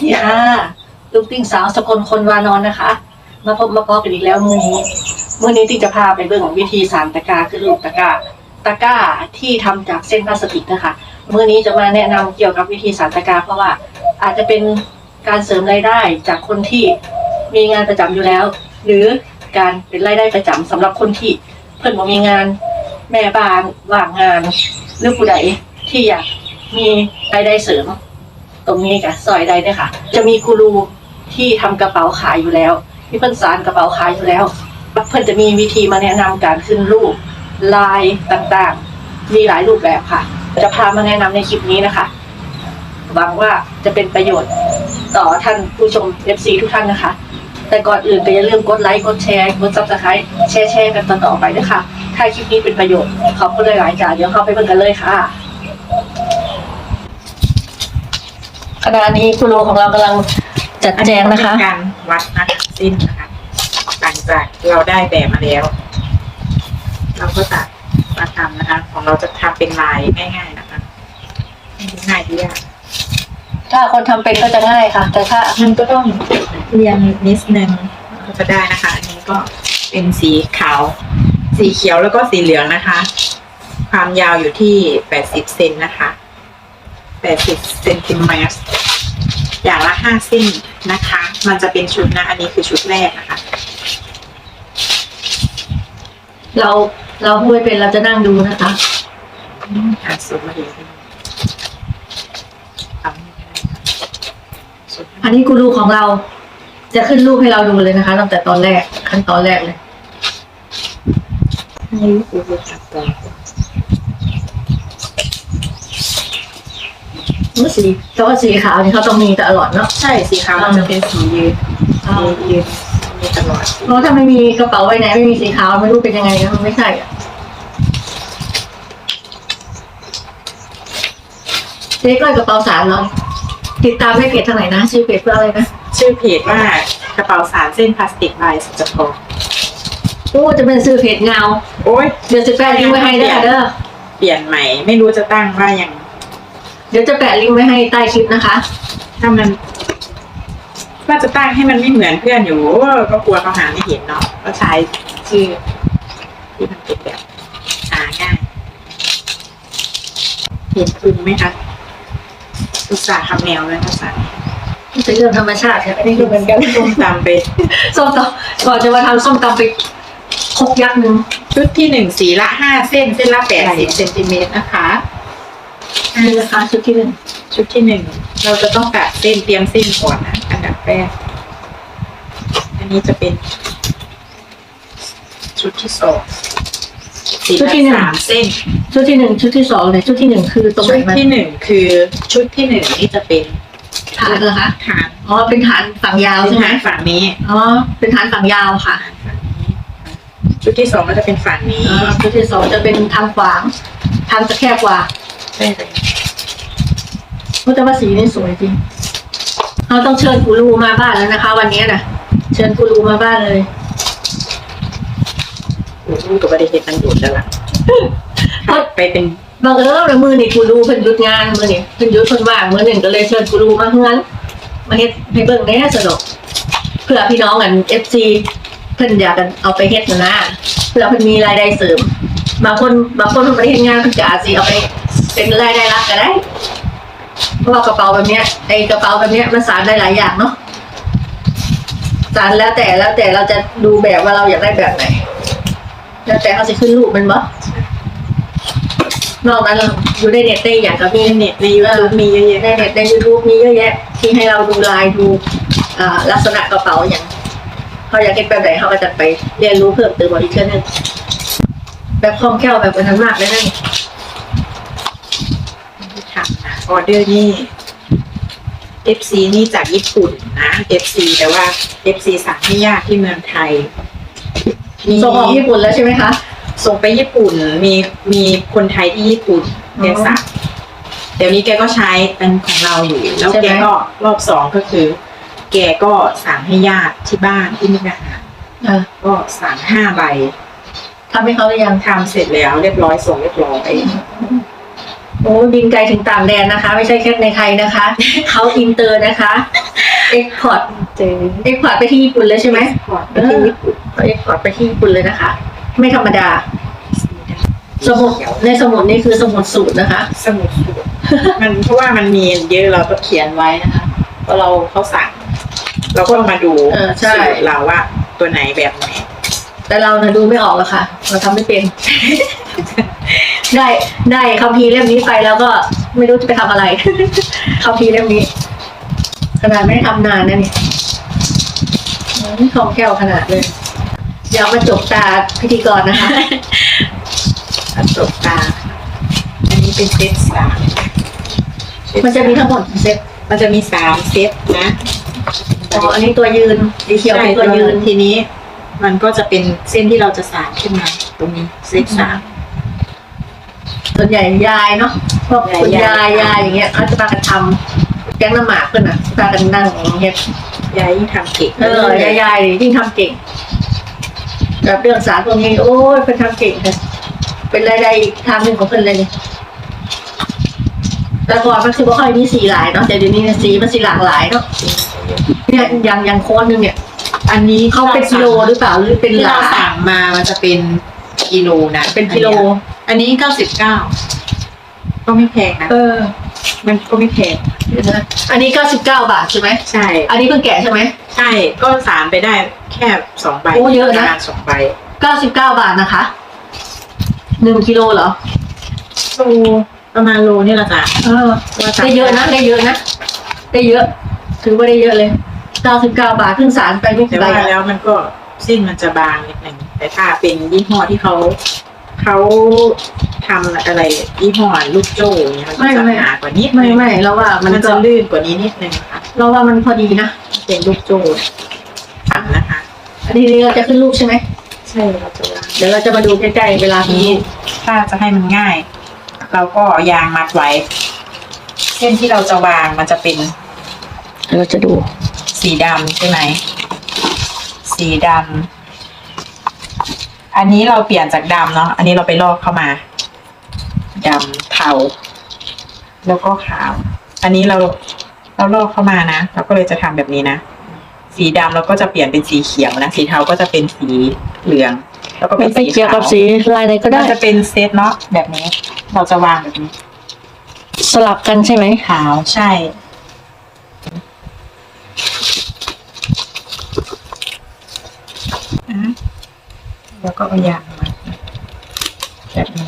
วัสดีค่ะลูกติ้งสาวสกลคนวานอนนะคะ มาพบมาพบกันอีกแล้วมือนี้มื้อนี้ติ้งจะพาไปเบิ่องของวิธีสานตะกร้าคือลูกตะกร้าตะกร้าที่ทำจากเส้นพลาสติกนะคะมื้อนี้จะมาแนะนำเกี่ยวกับวิธีสานตะกร้าเพราะว่าอาจจะเป็นการเสริมรายได้จากคนที่มีงานประจำอยู่แล้ว หรือการเป็นรายได้ประจำสำหรับคนที่เพิ่นบ่มีงานแม่บ้านว่างงานหรือผู้ใดที่อยากมีรายได้เสริม ตรงนี้กับซอยใดเนี่ยค่ะ จะมีกูรูที่ทำกระเป๋าขายอยู่แล้วมีเพื่อนสารกระเป๋าขายอยู่แล้วเพื่อนจะมีวิธีมาแนะนำการขึ้นรูปลายต่างๆ มีหลายรูปแบบค่ะ จะพามาแนะนำในคลิปนี้นะคะหวังว่าจะเป็นประโยชน์ต่อท่านผู้ชม FC ทุกท่านนะคะ แต่ก่อนอื่นก็อย่าลืมกดไลค์กดแชร์กดซับสไครต์แชร์แชร์กันต่อๆไปด้วยค่ะ ถ้าคลิปนี้เป็นประโยชน์ขอบคุณหลายๆจ้าเดี๋ยวเข้าไปเบิ่งกันเลยค่ะ ข ณะนี้ครูโรของเรากำลังจัดแจงนะคะอัเป็การวัดนะคะสิ้นนะคะหลังจากเราได้แบบมาแล้ว เราก็จะมาทำนะคะ ของเราจะทำเป็นลายง่ายๆนะคะไม่ได้ง่ายที่ยากถ้าคนทำเป็นก็จะง่ายค่ะ แต่ถ้ามันก็ต้องเรียงนิดนึงก็จะได้นะคะ อันนี้ก็เป็นสีขาว สีเขียวแล้วก็สีเหลืองนะคะ ความยาวอยู่ที่แปดสิบเซนนะคะแปดสิบเซนติเมตร อย่างละห้าเส้นนะคะ มันจะเป็นชุดนะ อันนี้คือชุดแรกนะคะ เราเราพูดไม่เป็นเราจะนั่งดูนะคะอะสุดมาดีขึ้นทำให้ได้สุดอันนี้กูรูของเรา จะขึ้นรูปให้เราดูเลยนะคะตั้งแต่ตอนแรกขั้นตอนแรกเลยให้ดูดูตัดต่อ เมื่อสีแต่ว่าสีขาวนี่เขาต้องมีแต่อร่อยเนาะใช่สีขาวมันจะเป็นสียืดสียืดมีตลอดเพราะถ้าไม่มีกระเป๋าใบไหนไม่มีสีขาวไม่รู้เป็นยังไงนะมันไม่ใช่อะเจ๊ก้อยกระเป๋าสารเราติดตามได้เพจทางไหนนะชื่อเพจเพื่ออะไรนะชื่อเพจว่ากระเป๋าสารเส้นพลาสติกลายสุจพรโอ้จะเป็นชื่อเพจเงา โอ้ยเดี๋ยวจะแปะลิงก์ไว้ให้ด้วยค่ะเด้อเปลี่ยนใหม่ไม่รู้จะตั้งว่าอย่าง เดี๋ยวจะแปะลิงก์ไว้ให้ใต้คลิปนะคะ ถ้ามันว่าจะตั้งให้มันไม่เหมือนเพื่อนอยู่ ก็กลัวเขาหาไม่เห็นเนาะก็ใช้ชื่อที่มันเป็นแบบหาง่ายเห็นคุณไหมคะอุตส่าห์ทำแนวเลยภาษาเป็นเรื่องธรรมชาติค่ะไม่ได้รู้เหมือนกันส้มตำไปส้มตำก่อนจะมาทำส้มตำไปครกยักษ์หนึ่งชุดที่หนึ่งสีละห้าเส้นเส้นละแปดสิบเซนติเมตรนะคะ นี่นะคะ ชุดที่หนึ่งชุดที่หนึ่งเราจะต้องตัดเส้นเตรียมเส้นก่อนนะอันดับแรก อันนี้จะเป็น ชุดที่สองสีละสามเส้น ชุดที่หนึ่งชุดที่สองเนี่ยชุดที่หนึ่งคือตรงไหนชุดมันที่หนึ่งคือชุดที่หนึ่งนี่จะเป็นฐานเหรอคะฐานอ๋อเป็นฐานฝั่งยาวเป็นใช่ไหมฐานฝั่งนี้อ๋อเป็นฐานฝั่งยาวค่ะฐานฝั่งนี้ชุดที่สองก็จะเป็นฝั่งนี้อ่าชุดที่สองจะเป็นทางขวางทางจะแคบกว่าได้เลยเพราะแต่ว่าสีนี่สวยจริง เราต้องเชิญกูรูมาบ้านแล้วนะคะ วันนี้นะเชิญกูรูมาบ้านเลยโอ้โหกับบริเหตุมันหยุดแล้วล่ะไปเป็นบางเออแล้วมือนี่กูรูเพิ่นหยุดงานมือนี่เพิ่นหยุดเพิ่นว่างมือหนึ่งก็เลยเชิญกูรูมาเฮือนมาเฮ็ดให้เบิ่งแหน่สนุกเพื่อพี่น้องกันเอฟซีเพิ่นอยากกันเอาไปเฮ็ดนะนะเพื่อเพิ่นมีรายได้เสริมบางคนบางคนเพิ่นบ่ได้เฮ็ดงานเพิ่นก็อาจสิเอาไป เป็นรายได้หลักก็ได้ เพราะว่ากระเป๋าแบบเนี้ยไอ้กระเป๋าแบบเนี้ยมันสารได้หลายอย่างเนาะสารแล้วแต่แล้วแต่เราจะดูแบบว่าเราอยากได้แบบไหน แล้วแต่เขาจะขึ้นรูปมันบ่นอกนั้นเราอยู่ในเน็ตได้อย่างก็มีในเน็ตในยูทูบมีเยอะแยะในเน็ตในยูทูบมีเยอะแยะ ที่ให้เราดูลายดูอ่าลักษณะกระเป๋าอย่างเขาอยากได้แบบไหนเขาก็จะไปเรียนรู้เพิ่มเติมอีกเช่นนึงแบบคล่องแคล่วแบบอันนั้นมากเลยนั่นที่ทำนะ ออเดอร์นี่ FC นี่จากญี่ปุ่นนะ FC แต่ว่า FC สั่งให้ญาติที่เมืองไทยมีส่งออกญี่ปุ่นแล้วใช่ไหมคะ ส่งไปญี่ปุ่นมีมีคนไทยที่ญี่ปุ่นอ๋อแกสั่งเดี๋ยวนี้แกก็ใช้เป็นของเราอยู่ แล้วใช่ไหมแกก็รอบสองก็คือ แกก็สั่งให้ญาติที่บ้านที่มุกดาหารเออก็สั่งห้าใบทำให้เขาหรือยังทำเสร็จแล้ว เรียบร้อยส่งเรียบร้อย โอ้บินไกลถึงต่างแดนนะคะ ไม่ใช่แค่ในไทยนะคะ เขาอินเตอร์นะคะเอ็กพอร์ตเจอเอ็กพอร์ตไปที่ญี่ปุ่นเลยใช่ไหมพอร์ตไปที่ญี่ปุ่นเอ็กพอร์ตไปที่ญี่ปุ่นเลยนะคะ ไม่ธรรมดาสีดำสมุดในสมุดนี่คือสมุดสูตรนะคะ สมุดสูตรมันเพราะว่ามันมีเยอะเราก็เขียนไว้นะคะเพราะเราเขาสั่งเราก็มาดูเออใช่สูตรเราว่าตัวไหนแบบไหนแต่เรานะดูไม่ออกหรอกค่ะ เราทำไม่เป็น ได้ได้คัมภีร์เล่มนี้ไปแล้วก็ไม่รู้จะไปทำอะไรคัมภีร์เล่มนี้ ขนาดไม่ได้ทำนานนะนี่อืมคล่องแคล่วขนาดเลยเดี๋ยวมาจบตาพิธีกรนะคะอันตกตา อันนี้เป็นเซตสามมันจะมีทั้งหมดกี่เซตมันจะมีสามเซตนะอ๋ออันนี้ตัวยืนสีเขียวเป็นตัวยืนทีนี้ มันก็จะเป็นเส้นที่เราจะสานขึ้นมาตรงนี้เซตสาม ส่วนใหญ่ยายเนาะพวกคุณยายยายอย่างเงี้ยเขาจะพากันทำแก๊งน้ำหมากขึ้นอะพากันนั่งอย่างเงี้ยยายยิ่งทำเก่งเออยายยายยิ่งทำเก่งแบบเรื่องสารพวกนี้โอ้ยเป็นทำเก่งเลยเป็นรายได้อีกทางหนึ่งของเพิ่นเลยเนี่ยแต่ก่อนมันคือว่าค่อยมีสีหลายเนาะแต่เดี๋ยวนี้เนี่ยสีมันสีหลากหลายเนาะเนี่ยอย่างอย่างโค้ดหนึงเนี่ย อันนี้เขาเป็นกิโลหรือเปล่าหรือเป็นที่หลาเราสั่งมามันจะเป็นกิโลนะเป็นกิโล อันนี้เก้าสิบเก้าก็ไม่แพงนะเออ มันก็ไม่แพงเดี๋ยวนะอันนี้เก้าสิบเก้าบาทใช่ไหม ใช่ อันนี้เพิ่งแกะใช่ไหม ใช่ ก็สารไปได้แค่สองใบโอ้เยอะนะประมาณสองใบเก้าสิบเก้าบาทนะคะ หนึ่งกิโลเหรอ โลประมาณโลนี่แหละจ้ะ เออ ได้เยอะนะ ได้เยอะนะ ได้เยอะ ถือว่าได้เยอะเลยเก้าสิบเก้าบาทครึ่งสารไปไม่แต่กี่ใบว่าแล้วมันก็เส้นมันจะบางนิดหนึ่งแต่ถ้าเป็นยี่ห้อที่เขา เขาทำอะไรยี่ห้อลูกโจ้เนี่ยมันก็จะหนากว่านิดนึไม่งไม่เราว่ามัมันนก็จะลื่นกว่านี้นิดนึงค่ะเราว่ามันพอดีนะเป็นลูกโจ้สั่งนะคะ อันนี้เราจะขึ้นรูปใช่ไหมใช่เราจะวางเดี๋ยวเราจะมาดูใกล้ๆเวลาทีนี้นี้ถ้าจะให้มันง่าย เราก็เอายางมัดไว้ เส้นที่เราจะวางมันจะเป็น เราจะดูสีดำใช่ไหม สีดำ อันนี้เราเปลี่ยนจากดำเนาะ อันนี้เราไปลอกเข้ามาดำเทาแล้วก็ขาว อันนี้เราเราลอกเข้ามานะ เราก็เลยจะทำแบบนี้นะ สีดำเราก็จะเปลี่ยนเป็นสีเขียวนะ สีเทาก็จะเป็นสีเหลือง แล้วก็เป็นสีขาวลายไหนก็ได้มันจะเป็นเซตเนาะแบบนี้ เราจะวางแบบนี้ สลับกันใช่ไหมขาวใช่ แล้วก็เอายางมาแบบนี้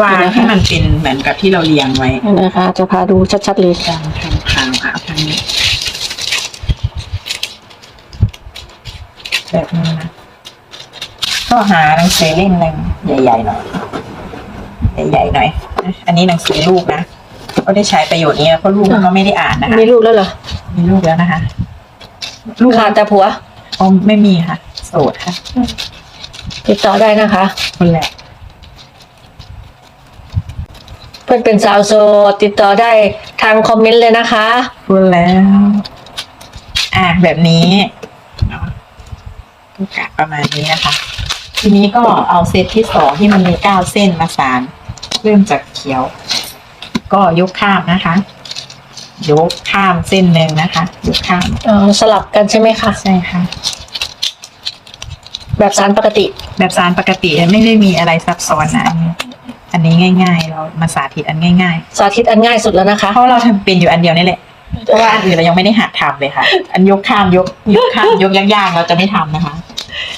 วางให้มันเป็นเหมือนกับที่เราเรียงไว้นะคะ จะพาดูชัดๆเลยทางทางทางอะทางนี้แบบนี้นะก็หาหนังสือเล่มหนึ่งใหญ่ๆหน่อยใหญ่ๆหน่อยอันนี้หนังสือลูกนะก็ได้ใช้ประโยชน์นี้นะเพราะลูกก็ไม่ได้อ่านนะคะมีรูปแล้วเหรอมีลูกแล้วนะคะ ลูกขาดแต่ผัวอ๋อไม่มีค่ะ สดค่ะติดต่อได้นะคะ คนแหละเพื่อนเป็นสาวโสดติดต่อได้ทางคอมเมนต์เลยนะคะคนแล้ว อะแบบนี้เนาะก็กะประมาณนี้นะคะ ทีนี้ก็เอาเซตที่สองที่มันมีเก้าเส้นมาสานเริ่มจากเขียว ก็ยกข้ามนะคะ ยกข้ามเส้นหนึ่งนะคะ ยกข้าม เออสลับกันใช่ไหมคะ ใช่ค่ะ แบบสารปกติ แบบสารปกติไม่ได้มีอะไรซับซ้อนนะอันนี้อันนี้ง่าย ๆ เรามาสาธิตอันง่ายสาธิตอันง่ายสุดแล้วนะคะ ๆ เพราะเราทำเป็นอยู่อันเดียวนี่แหละ เพราะว่าอันอื่นเรายังไม่ได้หัดทำเลยค่ะ อันยกข้ามยกยกข้ามยกยากๆเราจะไม่ทำนะคะ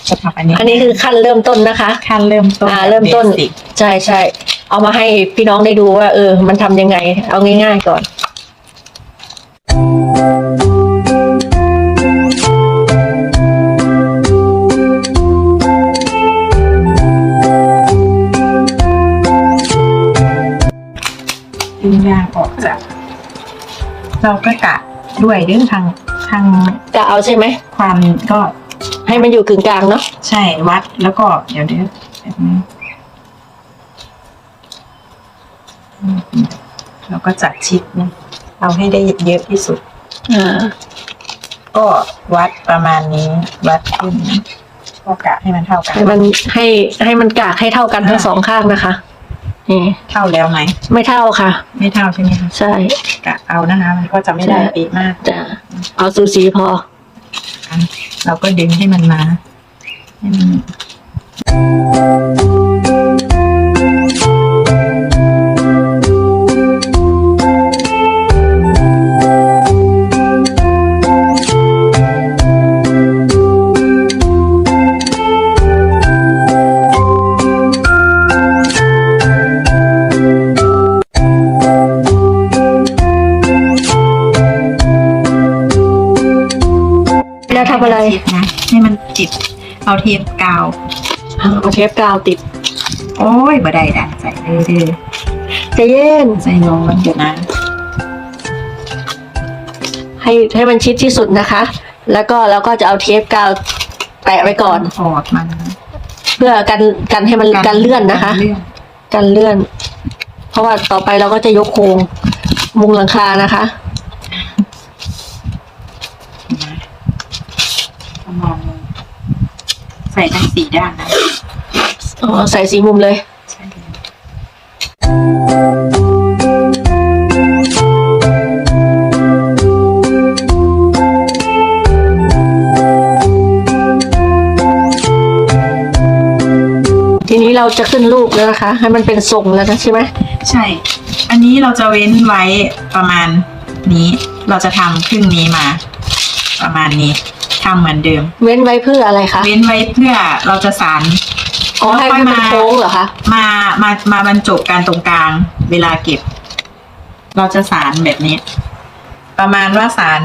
จะทำอันนี้อันนี้คือขั้นเริ่มต้นนะคะ ขั้นเริ่มต้นอ่าเริ่มต้น บสิกใช่ใช่เอามาให้พี่น้องได้ดูว่า เออ มันทำยังไง เอาง่าย ๆ ก่อน เราก็กะด้วยเรื่องทางทางจะเอาใช่ไหม ความก็ให้มันอยู่กึ่งกลางเนาะใช่วัดแล้วก็เดี๋ยวเดี๋ยวแบบนี้แล้วก็จัดชิดนะเอาให้ได้เยอะที่สุด อ่า ก็วัดประมาณนี้ วัดขึ้นก็กะให้มันเท่ากัน ให้มันให้ให้มันกากให้เท่ากันทั้งสองข้างนะคะ นี่เท่าแล้วไหม ไม่เท่าค่ะ ไม่เท่าใช่ไหมคะใช่กะเอานะคะมันก็จะไม่ได้ใช่ปีมาก จะเอาซูซีพออะเราก็ดึงให้มันมาให้มัน แล้วทำอะไรให้มันติดนะให้มันติดเอาเทปกาวเอาเทปกาวติด โอ้ยบ่ได้ดังใจเลยเด้อใจเย็นใจร้อนเดี๋ยวนะ ให้ให้มันชิดที่สุดนะคะ แล้วก็เราก็จะเอาเทปกาวแปะไว้ก่อนถอดมัน เพื่อกันกันให้มันกันเลื่อนนะคะ กัเลื่อนกันเลื่อน เพราะว่าต่อไปเราก็จะยกโครงมุงหลังคานะคะนะประมาณนี้ใส่ทั้งสี่ด้านนะอ๋อใส่สีมุมเลย ใช่เลยทีนี้เราจะขึ้นรูปแล้วนะคะ ให้มันเป็นทรงแล้วนะใช่ไหมใช่ อันนี้เราจะเว้นไว้ประมาณนี้ เราจะทำครึ่งนี้มา ประมาณนี้ ทำเหมือนเดิม เว้นไว้เพื่ออะไรคะเว้นไว้เพื่อเราจะสานอ๋อให้แล้วค่อยมันมาโค้งเหรอคะมามามาบรรจบกันตรงกลางเวลาเก็บ เราจะสารแบบนี้ ประมาณว่าสาร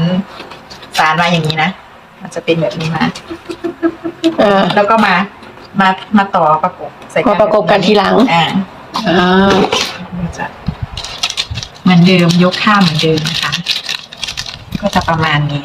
สารมาอย่างนี้นะมันจะเป็นแบบนี้มาเออ แล้วก็มามามาต่อประกบใส่มาประกบกันทีหลังอ่าอ่ามันจะเหมือนเดิมยกข้ามเหมือนเดิมนะคะ ก็จะประมาณนี้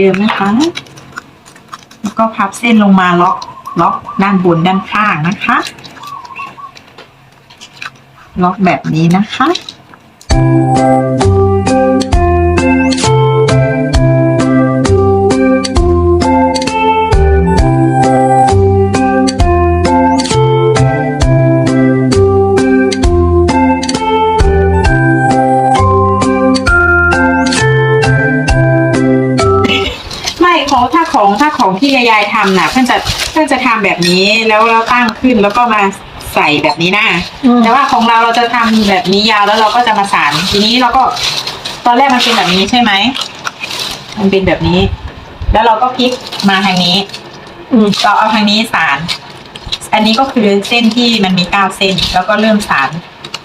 ดิมนะคะ แล้วก็พับเส้นลงมาล็อกล็อกด้านบนด้านข้างนะคะ ล็อกแบบนี้นะคะ ของถ้าของที่ยายๆทำน่ะ เพื่อนจะเพื่อนจะทำแบบนี้แล้วเราตั้งขึ้นแล้วก็มาใส่แบบนี้หน้าอืม แต่ว่าของเราเราจะทำแบบนี้ยาวแล้วเราก็จะมาสานทีนี้เราก็ ตอนแรกมันเป็นแบบนี้ใช่ไหมมันเป็นแบบนี้ แล้วเราก็พลิกมาทางนี้ อืมเราเอาทางนี้สาร อันนี้ก็คือเส้นที่มันมีเก้าเส้น แล้วก็เริ่มสาร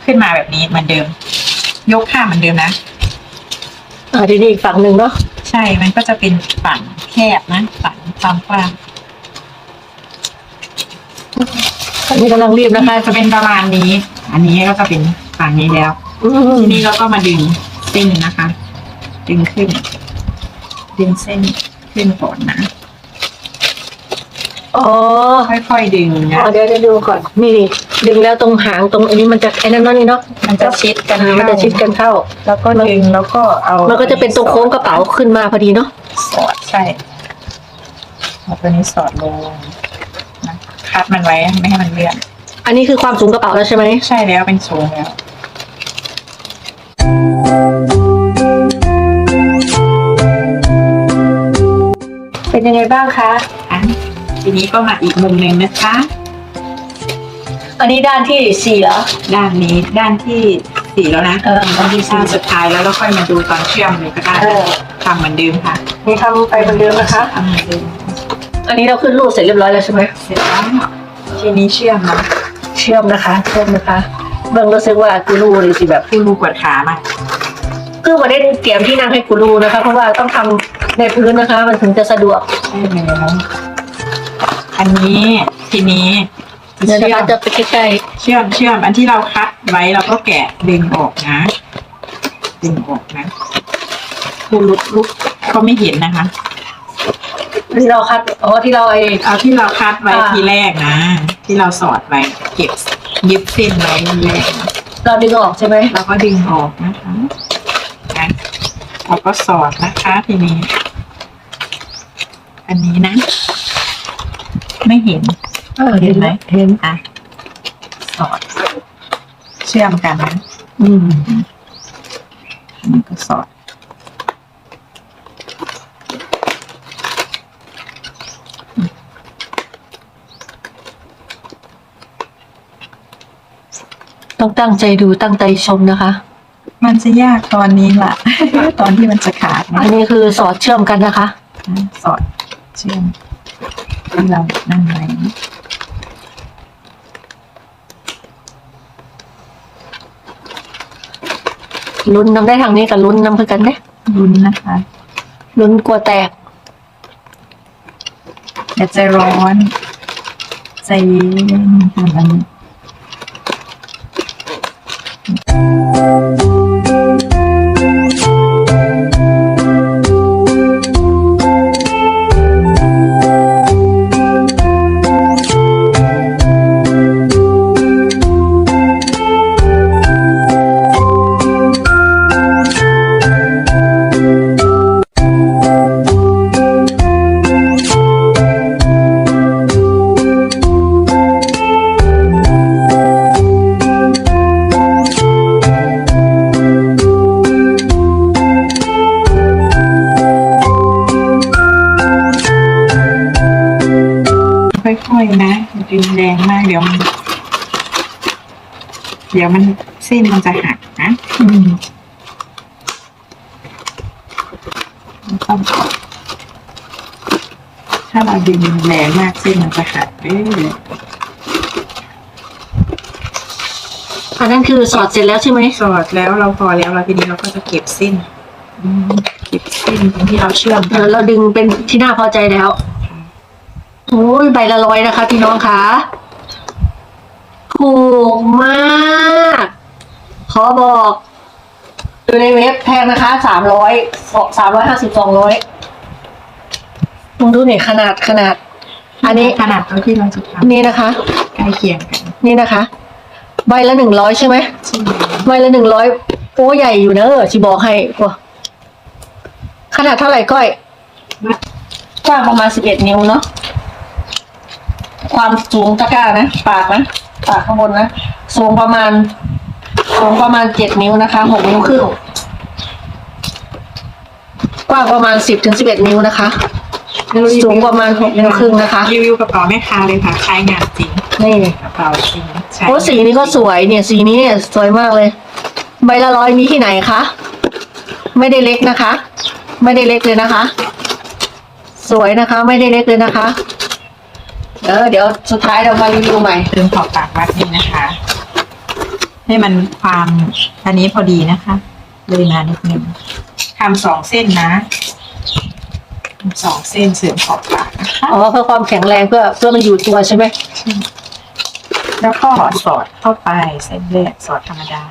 ขึ้นมาแบบนี้เหมือนเดิม ยกข้ามเหมือนเดิมนะ อ่าทีนี้อีกฝั่งหนึ่งเนาะใช่ มันก็จะเป็นฝั่งแคบนะฝั่ง ความกว้างอันนี้กำลังรีบนะคะจะเป็นประมาณนี้ อันนี้ก็จะเป็นฝั่งนี้แล้ว อืมทีนี้เราก็มาดึงเส้นนะคะ ดึงขึ้น ดึงเส้นขึ้นก่อนนะ อ๋อค่อยๆดึงนะอ๋อเดี๋ยวเดี๋ยวดูก่อน นี่นี่ดึงแล้วตรงหางตรงอันนี้มันจะไอ้นั่นเนาะนี่เนาะมันจะชิดกันอ่ามันจะชิดกันเข้า แล้วก็ดึงแล้วก็เอา มัมันก็จะเป็นตรงโค้งกระเป๋าขึ้นมาพอดีเนาะ สอดใช่ เอาตัวนี้สอดลงนะคัดมันไว้ไม่ให้มันเลื่อนอันนี้คือความสูงกระเป๋าแล้วใช่ไหม ใช่แล้วเป็นสูงแล้วเป็นยังไงบ้างคะอะทีนี้ก็มาอีกมุมหนึ่งนะคะ อันนี้ด้านที่สี่เหรอ ด้านนี้ด้านที่สี่แล้วนะเออด้านที่สี่ ด้านสุดท้ายแล้วเราค่อยมาดูตอนเชื่อมเลยก็ได้เออ ทำเหมือนเดิมค่ะนี่ทำไปเหมือนเดิมนะคะ ทำเหมือนเดิม อันนี้เราขึ้นรูปเสร็จเรียบร้อยแล้วใช่ไหมเสร็จแล้วทีนี้เชื่อมนะเชื่อมนะคะเชื่อมนะคะมเบิ่งรู้สึกว่ากูรูเลยสิแบบผู้รู้ปวดขามาคือวันนี้เตรียมที่นั่งให้กูรูนะคะ เพราะว่าต้องทำในพื้นนะคะ มันถึงจะสะดวกได้แล้วอันนี้ทีนี้เดี๋ยวเชื่นะอคะมจะไปใกล้เชื่อมเชื่อมอันที่เราคัดไว้เราก็แกะดึงออกนะ ดึงออกนะผู้ลุกลุกก็ไม่เห็นนะคะๆ ที่เราคัดอ๋อที่เราไอเอาที่เราคัดไว้อ่าทีแรกนะ ที่เราสอดไว้เก็บยึดเส้นไว้ทีแรกนะเราดึงออกใช่ไหมเราก็ดึงออกนะคะนะเราก็สอดนะคะทีนี้ อันนี้นะ ไม่เห็น เออเห็นไหมเห็นอะสอด เชื่อมกันนะอืมอันนี้ก็สอด ต้องตั้งใจดูตั้งใจชมนะคะ มันจะยากตอนนี้ล่ะ ตอนที่มันจะขาดนะอันนี้คือสอดเชื่อมกันนะคะ สอดเชื่อมที่เรานั่งไว้ลุ้นนำได้ทางนี้กับลุ้นนำคือกันไหมลุ้นนะคะลุ้นกลัวแตกอย่าใจร้อน ใจเย็นทำอันนี้ ค่ จะหักนะอืมต้องถ้าเราดึงแรงมากเส้นมันจะหักเอ้ยอันนั้นคือสอดเสร็จแล้วใช่ไหมสอดแล้วเราพอแล้วเราทีนี้เราก็จะเก็บเส้นอืมเก็บเส้นตรงที่เราเชื่อมเออเราดึงเป็นที่น่าพอใจแล้วโอ้ยใบละร้อยนะคะ พี่น้องคะถูกมากขอ บอกดูในเว็บแพงนะคะสามร้อยสามร้อยห้าสิบสองร้อยลองดูหน่อยขนาดขนาด อันนี้ขนาดตัวที่เราจะทนี่นะคะำใกล้เคียงกันนี่นะคะ ใบละหนึ่งร้อยใช่ไหมใช่ไหมใบละหนึ่งร้อยโอ้ใหญ่อยู่เนอะชิบอกให้กว่าขนาดเท่าไหร่ก้อยกว้างประมาณสิบเอ็ดนิ้วเนาะความสูงตะกร้านะ ปากนะ ปากข้างบนนะ สูงประมาณ สูงประมาณเจ็ดนิ้วนะคะหกนิ้วครึ่งกว้างประมาณสิบถึงสิบเอ็ดนิ้วนะคะ สูงประมาณหกนิ้วครึ่งนะคะ รีวิวกระเป๋าแม่ค้าเลยค่ะใช้งานจริงนี่กระเป๋าจริงใช้โอ้สีนี้ก็สวยเนี่ย สีนี้เนี่ยสวยมากเลย ใบละร้อยมีที่ไหนคะไม่ได้เล็กนะคะ ไม่ได้เล็กเลยนะคะ สวยนะคะ ไม่ได้เล็กเลยนะคะเออเดี๋ยวสุดท้ายเรามารีวิวใหม่เติมขอบปากวัดนี่นะคะ ให้มันความอันนี้พอดีนะคะเลยมานิดนึงทำสองเส้นนะทำสองเส้นเสริมขอบปากนะคะอ๋อเพื่อความแข็งแรงเพื่อเพื่อมันอยู่ตัวใช่ไหมแล้วก็สอดเข้าไปเส้นแรกสอดธรรมดา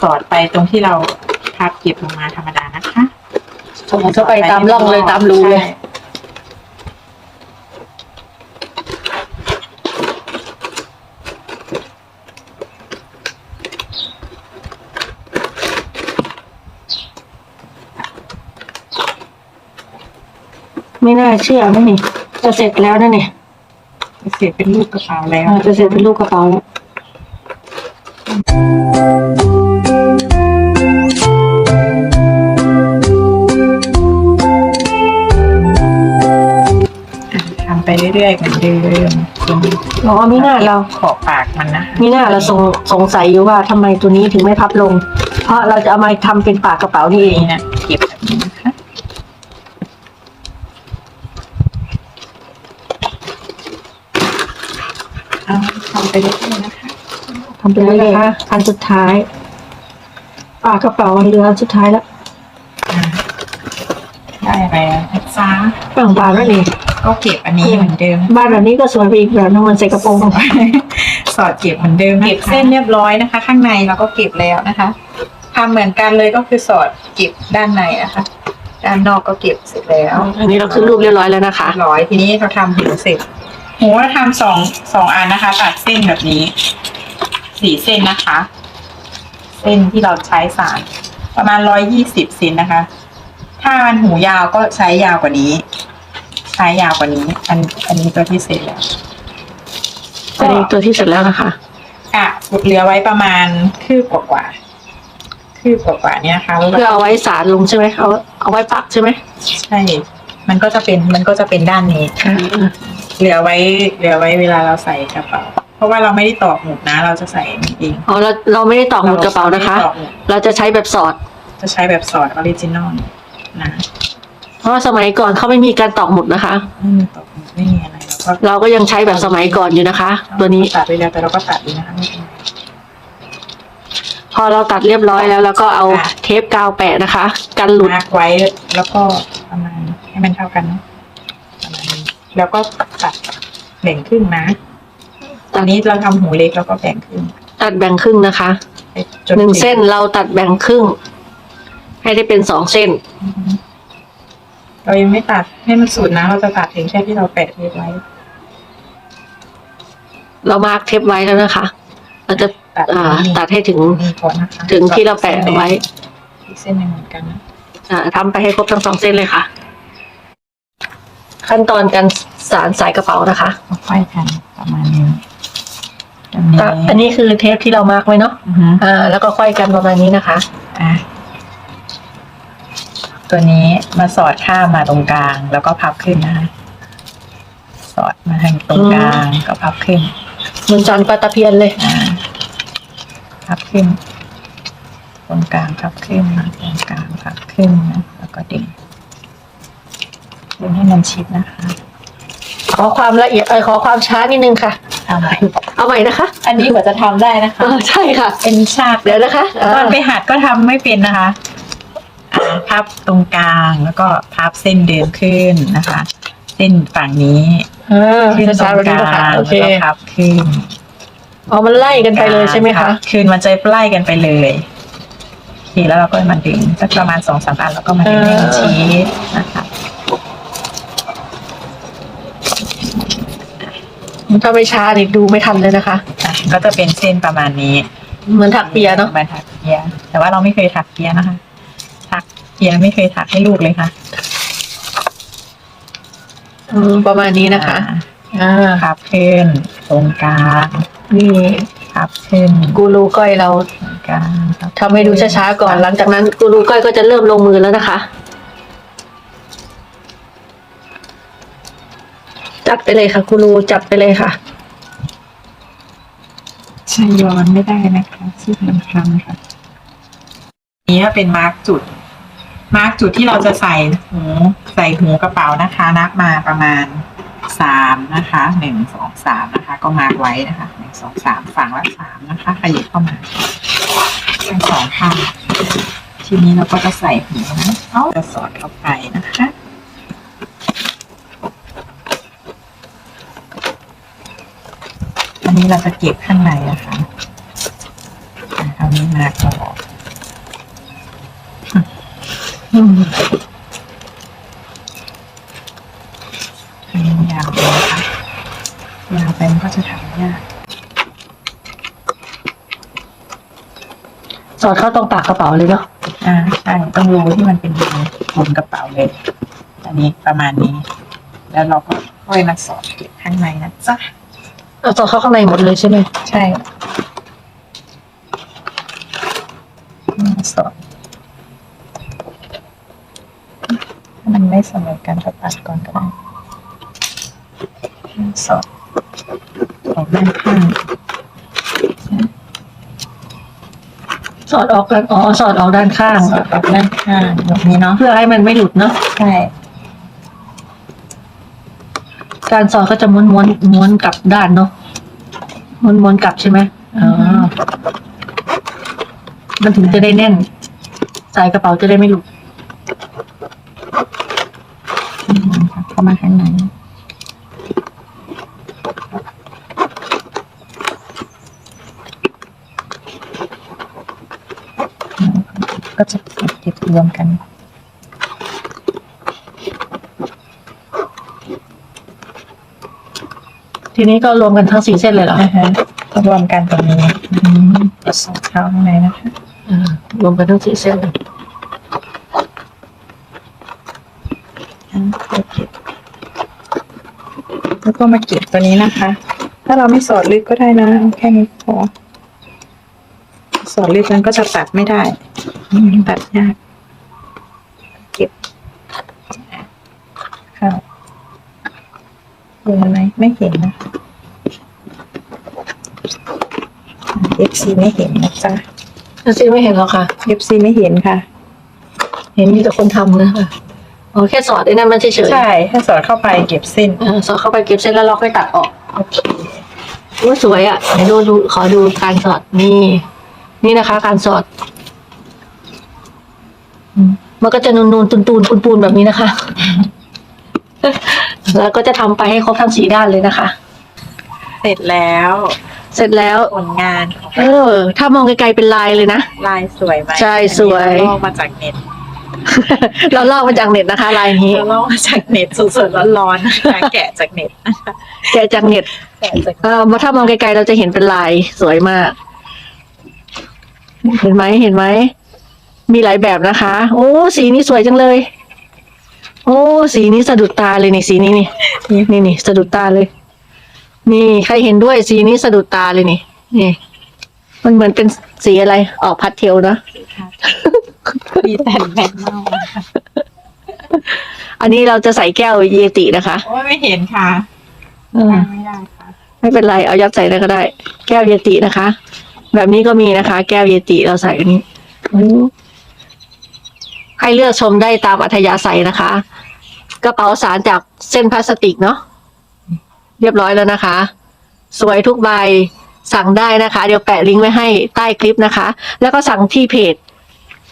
สอดไปตรงที่เราพับเก็บลงมาธรรมดานะคะส่งเข้าไปตามร่องเลยตามรูเลย ไม่น่าเชื่อนะนี่จะเสร็จแล้วนะนี่เสร็จเป็นรูปกระเป๋าแล้วอ่าจะเสร็จเป็นลูกกระเป๋าแล้ว ทำไปเรื่อยๆเหมือนเดิมตรงอ๋อมีหน้าเรา ขอบปากมันนะคะมีหน้าเราสงสงสัยอยู่ว่าทำไมตัวนี้ถึงไม่พับลง เพราะเราจะเอามาทำเป็นปากกระเป๋านี่เองนี่นะเก็บแบบนี้นะคะเอาทำ ไปเรื่อยๆนะคะททำไปเลยนะคะอันสุดท้ายปากกระเป๋าเหลืออันสุดท้ายแล้วอ่าได้แล้วนะจ๊ะปางบานแล้วนี่ก็เก็บอันนี้เหมือนเดิม บ้านแบบนี้ก็สวยไปอีกแบบนึงมันใส่กระโปรงสอดเก็บเหมือนเดิมเก็บเส้นเรียบร้อยนะคะ ข้างในเราก็เก็บแล้วนะคะทำเหมือนกันเลยก็คือสอดเก็บด้านในนะคะด้านนอกก็เก็บเสร็จแล้ว อันนี้เราขึ้นรูปเรียบร้อยแล้วนะคะร้อยทีนี้เราทำหูเสร็จ หูเราทำสองสองอันนะคะ ตัดเส้นแบบนี้สี่เส้นนะคะ เส้นที่เราใช้สารประมาณร้อยยี่สิบเซนนะคะ ถ้ามันหูยาวก็ใช้ยาวกว่านี้ ใช้ยาวกว่านี้ อันอันนี้ตัวที่เสร็จแล้วอันนี้ตัวที่เสร็จแล้วนะคะกะเหลือไว้ประมาณคืบกว่าๆคืบกว่าๆเนี่ยนะคะแล้วเพื่อเอาไว้สารลงใช่ไหมเอาเอาไว้ปักใช่ไหมใช่ มันก็จะเป็นมันก็จะเป็นด้านนี้ เหลือไว้เหลือไว้เวลาเราใส่กระเป๋า เพราะว่าเราไม่ได้ตอกหมุดนะ เราจะใส่เอง อ๋อเราเราไม่ได้ตอกหมุดกระเป๋านะคะไม่ได้ตอกหมุด เราจะใจิแบบสอด จะใช้แบบสอดออริจินอลนะเพราะว่าสมัยก่อนเขาไม่มีการตอกหมุดนะคะ ไม่มีตอกหมุดไม่มีอะไรเราก็เราก็ยังใช้แบบสมัยก่อนอยู่นะคะ ตัวนี้ตัดไปแล้วแต่เราก็ตัดดีนะคะไม่เป็นไร พอเราตัดเรียบร้อยแล้วแล้วก็เอาค่ะ เทปกาวแปะนะคะ กันหลุด มาร์กไว้แล้วก็ประมาณให้มันเท่ากันเนอะประมาณนี้แล้วก็ตัด แบ่งครึ่งนะตอนนี้เราทำหูเล็กแล้วก็แบ่งครึ่ง ตัดแบ่งครึ่งนะคะจนหนึ่งถึเส้นเราตัดแบ่งครึ่ง ให้ได้เป็นสองเส้นอือฮึเรายังไม่ตัดให้มันสุดนะ เราจะตัดถึงแค่ที่เราแปะเทปไว้ เรามาร์กเทปไว้แล้วนะคะ เราจะตัดอ่านี่ตัดให้ถึงนี่ก่อนนะคะถึงที่เราแปะเอาไว้อีกเส้นหนึ่งเหมือนกันนะอ่าทำไปให้ครบทั้งสองเส้นเลยค่ะ ขั้นตอนการ สารสายกระเป๋านะคะค่อยๆกันประมาณนี้อะอันนี้คือเทปที่เรามาร์กไว้เนาะอือฮึอ่าแล้วก็ค่อยกันประมาณนี้นะคะ อะตัวนี้มาสอดข้ามมาตรงกลาง แล้วก็พับขึ้นนะคะ สอดมาทางตรงกลางก็พับขึ้น เหมือนจานปลาตะเพียนเลย อ่าพับขึ้น ตรงกลางพับขึ้นตรงกลางพับขึ้นนะแล้วก็ดึงดึงให้มันชิดนะคะ ขอความละเอียดเออขอความช้านิดนึงค่ะ เอาใหม่เอาใหม่นะคะ อันนี้กว่าจะทำได้นะคะ เออใช่ค่ะ เป็นฉากเดี๋ยวนะคะตอนไปหัดก็ทำไม่เป็นนะคะอ่าพับตรงกลางแล้วก็พับเส้นเดิมขึ้นนะคะ เส้นฝั่งนี้อ่าขึ้นตรช้างๆแบบกนี้ลานะคะงโอแล้วเคก็พับขึ้นอ๋อมันไล่กันไปเลยใช่ไหมคะพับขึ้นมันจะไล่กันไปเลยโอเคแล้วเราก็มาดึงสักประมาณสองสามอันแล้วก็มาดึงให้มันชี้นะคะ ถ้าไม่ช้านี่ดูไม่ทันเลยนะคะอะก็จะเป็นเส้นประมาณนี้เหมือนถักเปียเนาะมาถักเปีย แต่ว่าเราไม่เคยถักเปียนะคะ ถักเปียไม่เคยถักให้ลูกเลยค่ะอืมประมาณนี้นะคะอ่าอ่าพับขึ้นตรงกลางนี่พับขึ้นกูรูก้อยเราตรงกลางครับทำให้ดูช้าๆก่อน หลังจากนั้นกูรูก้อยก็จะเริ่มลงมือแล้วนะคะ จัดไปเลยค่ะกูรูจัดไปเลยค่ะใช่ย้อนไม่ได้นะคะที่มันคำค่ะนี้เป็นมาร์กจุด มาร์กจุดที่เราจะใส่หูใส่หูกระเป๋านะคะ นับมาประมาณสามนะคะหนึ่งสองสามนะคะ ก็มาร์กไว้นะคะหนึ่งสองสามฝั่งละสามนะคะขยับเข้ามาทั้งสองข้างทีนี้เราก็จะใส่หูนะเอาจะสอดเข้าไปนะคะ นนี้เราจะเก็บข้างในนะคะอะเอานี้มาก่อนอืมอันนี้ยาวเลยนะคะยาวไปมันก็จะทำยากสอดเข้าตรงปากกระเป๋าเลยเนาะอ่าใช่ต้องรู้ที่มันเป็นรูบนกระเป๋าเลย อันนี้ประมาณนี้ แล้วเราก็ค่อยมาสอดเก็บข้างในนะจ๊ะ เอาสอดเข้าข้างในหมดเลยใช่ไหมใช่มาสอดถ้ามันไม่เสมอกันก็ตัดก่อนก็ได้สอดออกด้านข้างสอดออกกันอ๋อสอดออกด้านข้างสอดออกด้านข้างแบบนี้เนาะเพื่อให้มันไม่หลุดเนาะใช่การสอดก็จะม้วนม้วนม้วนกลับด้านเนาะ ม้วนม้วนกลับใช่ไหมอ๋อมันถึงจะได้แน่นใส่กระเป๋าจะได้ไม่หลุดเข้ามาข้างในก็จะเก็บรวมกัน ทีนี้ก็รวมกันทั้งสี่เส้นเลยเหรอนะคะก็รวมกันตรงนี้กดสองเข้าข้างในนะคะ เออรวมกันทั้งสี่เส้นเลยอ่าโอเคแล้วก็มาเก็บตัวนี้นะคะ ถ้าเราไม่สอดลึกก็ได้นะเอาแค่นี้พอ สอดลึกมันก็จะตัดไม่ได้อืมตัดยาก เก็บเข้า เห็นไหมไม่เห็นนะเอฟซีไม่เห็นนะจ๊ะแล้วซีไม่เห็นหรอกค่ะเอฟซีไม่เห็นค่ะ เห็นมีแต่คนทำนะคะอ๋อแค่สอดไอ้นั่นมันเฉยๆใช่ถ้าสอดเข้าไปเก็บเส้นเออสอดเข้าไปเก็บเส้นแล้วเราค่อยตัดออกโอเคว่าสวยอะไหนดูดูขอดูการสอดนี่ นี่นะคะ การสอดอืมมันก็จะนูนนูนตูนตูนปูนปูนแบบนี้นะคะ แล้วก็จะทำไปให้ครบทั้งสีด้านเลยนะคะ เสร็จแล้วเสร็จแล้ว ผลงานของเออ ถ้ามองไกลๆเป็นลายเลยนะ ลายสวยไหมใช่สวย อันนี้เราลอกมาจากเน็ตเราลอกมาจากเน็ตนะคะ ลายนี้ เราลอกมาจากเน็ตสดๆร้อนๆนะคะแกะจากเน็ตนะคะแกะจากเน็ตแกะจากเออถ้ามองไกลๆเราจะเห็นเป็นลายสวยมาก เห็นไหมเห็นไหม มีหลายแบบนะคะ โอ้ สีนี้สวยจังเลย โอ้สีนี้สะดุดตาเลยนี่สีนี้นี่นี่นี่สะดุดตาเลย นี่ใครเห็นด้วยสีนี้สะดุดตาเลยนี่นี่มันเหมือนเป็นสีอะไร ออกพัดเทลเนอะมีแต่แบนเมานะคะอันนี้เราจะใส่แก้วเยตินะคะโอ้ยไม่เห็นค่ะเออไม่ได้ค่ะไม่เป็นไรเอายัดใส่ได้ก็ได้ แก้วเยตินะคะ แบบนี้ก็มีนะคะ แก้วเยติเราใส่อันนี้อืมให้เลือกชมได้ตามอัธยาศัยนะคะ กระเป๋าสารจากเส้นพลาสติกเนาะเรียบร้อยแล้วนะคะ สวยทุกใบสั่งได้นะคะ เดี๋ยวแปะลิงก์ไว้ให้ใต้คลิปนะคะ แล้วก็สั่งที่เพจ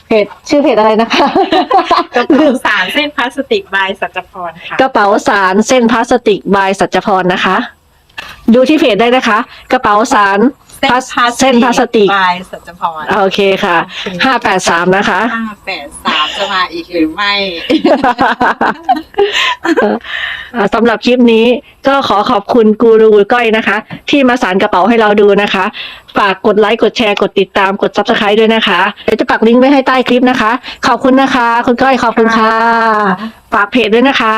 เพจชื่อเพจอะไรนะคะกระเป๋าสารเส้นพลาสติกบายสัจพรค่ะกระเป๋าสารเส้นพลาสติกบายสัจพรนะคะ ดูที่เพจได้นะคะ กระเป๋าสาร พลาสเส้นพลาสติก บายสัจพรโอเคค่ะ ห้าแปดสามนะคะ ห้าแปดสามจะมาอีกหรือไม่ อ่าสำหรับคลิปนี้ก็ขอขอบคุณกูรูก้อยนะคะ ที่มาสารกระเป๋าให้เราดูนะคะ ฝากกดไลค์กดแชร์กดติดตามกด subscribe ด้วยนะคะ เดี๋ยวจะปักลิงก์ไว้ให้ใต้คลิปนะคะ ขอบคุณนะคะ คุณก้อยขอบคุณค่ะ ฝากเพจด้วยนะคะ